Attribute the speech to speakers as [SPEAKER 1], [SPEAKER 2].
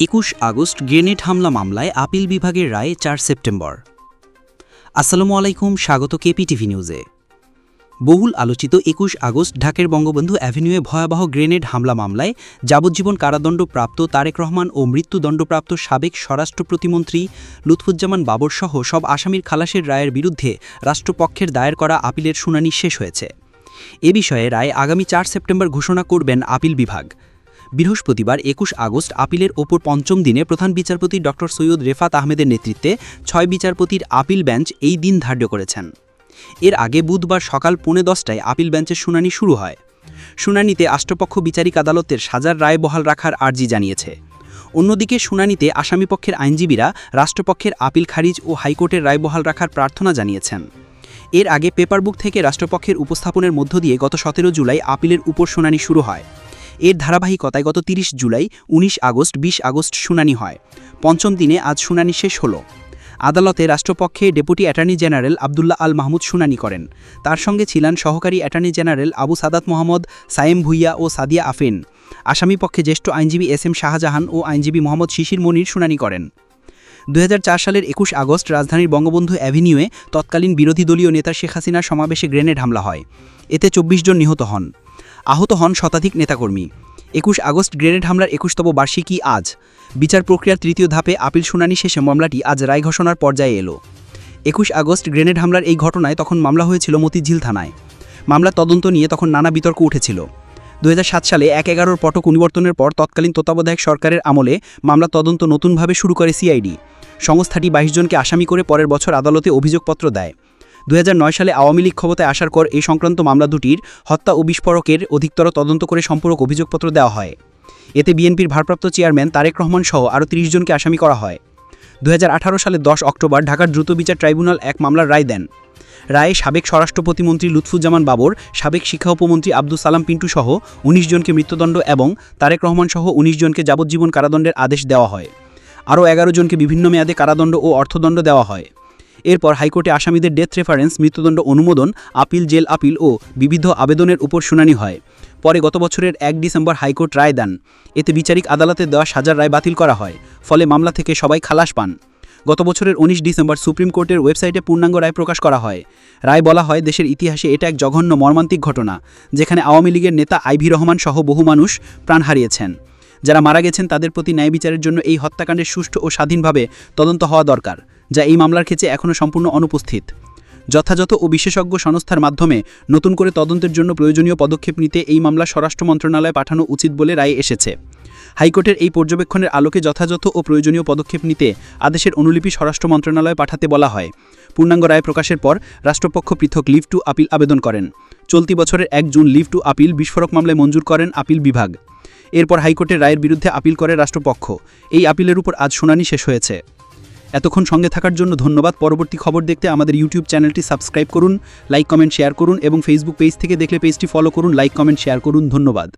[SPEAKER 1] একুশ August grenade হামলা মামলায় আপিল বিভাগের রায় চার সেপ্টেম্বর। আসসালামু আলাইকুম, স্বাগত কেপিটিভি নিউজে। বহুল আলোচিত একুশ আগস্ট ঢাকের বঙ্গবন্ধু অ্যাভিনিউয়ে ভয়াবহ গ্রেনেড হামলা মামলায় যাবজ্জীবন কারাদণ্ডপ্রাপ্ত তারেক রহমান ও মৃত্যুদণ্ডপ্রাপ্ত সাবেক স্বরাষ্ট্র প্রতিমন্ত্রী লুৎফুজ্জামান বাবরসহ সব আসামির খালাসের রায়ের বিরুদ্ধে রাষ্ট্রপক্ষের দায়ের করা আপিলের শুনানি শেষ হয়েছে। এ বিষয়ে রায় আগামী চার সেপ্টেম্বর ঘোষণা করবেন আপিল বিভাগ। বৃহস্পতিবার একুশ আগস্ট আপিলের ওপর পঞ্চম দিনে প্রধান বিচারপতি ড. সৈয়দ রেফাত আহমেদের নেতৃত্বে ছয় বিচারপতির আপিল বেঞ্চ এই দিন ধার্য করেছেন। এর আগে বুধবার সকাল পৌনে দশটায় আপিল বেঞ্চের শুনানি শুরু হয়। শুনানিতে আষ্টপক্ষ বিচারিক আদালতের সাজার রায় বহাল রাখার আর্জি জানিয়েছে। অন্যদিকে শুনানিতে আসামিপক্ষের আইনজীবীরা রাষ্ট্রপক্ষের আপিল খারিজ ও হাইকোর্টের রায় বহাল রাখার প্রার্থনা জানিয়েছেন। এর আগে পেপারবুক থেকে রাষ্ট্রপক্ষের উপস্থাপনের মধ্য দিয়ে গত সতেরো জুলাই আপিলের উপর শুনানি শুরু হয়। এর ধারাবাহিকতায় গত ৩০ জুলাই ১৯ আগস্ট ২০ আগস্ট শুনানি হয়। পঞ্চম দিনে আজ শুনানি শেষ হলো। আদালতে রাষ্ট্রপক্ষে deputy attorney general Abdullah Al Mahmud শুনানি করেন। তার সঙ্গে ছিলেন সহকারী অ্যাটর্নি জেনারেল আবু সাদাত মোহাম্মদ, সায়েম ভুইয়া ও সাদিয়া আফেন। আসামি পক্ষে জ্যেষ্ঠ আইনজীবী এস এম শাহজাহান ও আইনজীবী মোহাম্মদ শিশির মনির শুনানি করেন। দু হাজার চার সালের একুশ আগস্ট রাজধানীর বঙ্গবন্ধু অ্যাভিনিউয়ে তৎকালীন বিরোধী দলীয় নেতা শেখ হাসিনার সমাবেশে গ্রেনেড হামলা হয়। এতে চব্বিশ জন নিহত হন। আহত হন শতাধিক নেতাকর্মী। একুশ আগস্ট গ্রেনেড হামলার একুশতম বার্ষিকী আজ। বিচার প্রক্রিয়ার তৃতীয় ধাপে আপিল শুনানি শেষে মামলাটি আজ রায় ঘোষণার পর্যায়ে এলো। একুশ আগস্ট গ্রেনেড হামলার এই ঘটনায় তখন মামলা হয়েছিল মতিঝিল থানায়। মামলা তদন্ত নিয়ে তখন নানা বিতর্ক উঠেছিল। দু হাজার সাত সালে এক এগারোর পটক পরিবর্তনের পর তৎকালীন তত্ত্বাবধায়ক সরকারের আমলে মামলা তদন্ত নতুনভাবে শুরু করে সিআইডি। সংস্থাটি বাইশ জনকে আসামি করে পরের বছর আদালতে অভিযোগপত্র দেয়। দু হাজার নয় সালে আওয়ামী লীগ ক্ষমতায় আসার পর এই সংক্রান্ত মামলা দুটির হত্যা ও বিস্ফোরকের অধিকতর তদন্ত করে সম্পূরক অভিযোগপত্র দেওয়া হয়। এতে বিএনপির ভারপ্রাপ্ত চেয়ারম্যান তারেক রহমান সহ আরও তিরিশ জনকে আসামি করা হয়। দু হাজার আঠারো সালে দশ অক্টোবর ঢাকার দ্রুত বিচার ট্রাইব্যুনাল এক মামলার রায় দেন। রায়ে সাবেক স্বরাষ্ট্র প্রতিমন্ত্রী লুৎফুজ্জামান বাবর, সাবেক শিক্ষা উপমন্ত্রী আব্দুল সালাম পিন্টু সহ উনিশ জনকে মৃত্যুদণ্ড এবং তারেক রহমান সহ উনিশ জনকে যাবজ্জীবন কারাদণ্ডের আদেশ দেওয়া হয়। আরও এগারো জনকে বিভিন্ন মেয়াদে কারাদণ্ড ও অর্থদণ্ড দেওয়া হয়। এরপর হাইকোর্টে আসামিদের ডেথ রেফারেন্স মৃত্যুদণ্ড অনুমোদন আপিল জেল আপিল ও বিবিধ আবেদনের উপর শুনানি হয়। পরে গত বছরের এক ডিসেম্বর হাইকোর্ট রায় দেন। এতে বিচারিক আদালতে দেওয়া সাজার রায় বাতিল করা হয়। ফলে মামলা থেকে সবাই খালাস পান। গত বছরের উনিশ ডিসেম্বর সুপ্রিম কোর্টের ওয়েবসাইটে পূর্ণাঙ্গ রায় প্রকাশ করা হয়। রায় বলা হয়, দেশের ইতিহাসে এটা এক জঘন্য মর্মান্তিক ঘটনা, যেখানে আওয়ামী লীগের নেতা আইভি রহমান সহ বহু মানুষ প্রাণ হারিয়েছেন। যারা মারা গেছেন, তাদের প্রতি ন্যায় বিচারের জন্য এই হত্যাকাণ্ডের সুষ্ঠু ও স্বাধীনভাবে তদন্ত হওয়া দরকার। যা এই মামলার ক্ষেত্রে এখনও সম্পূর্ণ অনুপস্থিত। যথাযথ ও বিশেষজ্ঞ সংস্থার মাধ্যমে নতুন করে তদন্তের জন্য প্রয়োজনীয় পদক্ষেপ নিতে এই মামলা স্বরাষ্ট্র মন্ত্রণালয়ে পাঠানো উচিত বলে রায় এসেছে। হাইকোর্টের এই পর্যবেক্ষণের আলোকে যথাযথ ও প্রয়োজনীয় পদক্ষেপ নিতে আদেশের অনুলিপি স্বরাষ্ট্র মন্ত্রণালয়ে পাঠাতে বলা হয়। পূর্ণাঙ্গ রায় প্রকাশের পর রাষ্ট্রপক্ষ পৃথক লিভ টু আপিল আবেদন করেন। চলতি বছরের এক জুন লিভ টু আপিল বিস্ফোরক মামলায় মঞ্জুর করেন আপিল বিভাগ। এরপর হাইকোর্টের রায়ের বিরুদ্ধে আপিল করে রাষ্ট্রপক্ষ। এই আপিলের উপর আজ শুনানি শেষ হয়েছে। এতক্ষণ সঙ্গে থাকার জন্য ধন্যবাদ। পরবর্তী খবর দেখতে আমাদের ইউটিউব চ্যানেলটি সাবস্ক্রাইব করুন লাইক কমেন্ট শেয়ার করুন এবং ফেসবুক পেজ থেকে দেখলে পেজটি ফলো করুন লাইক কমেন্ট শেয়ার করুন। ধন্যবাদ।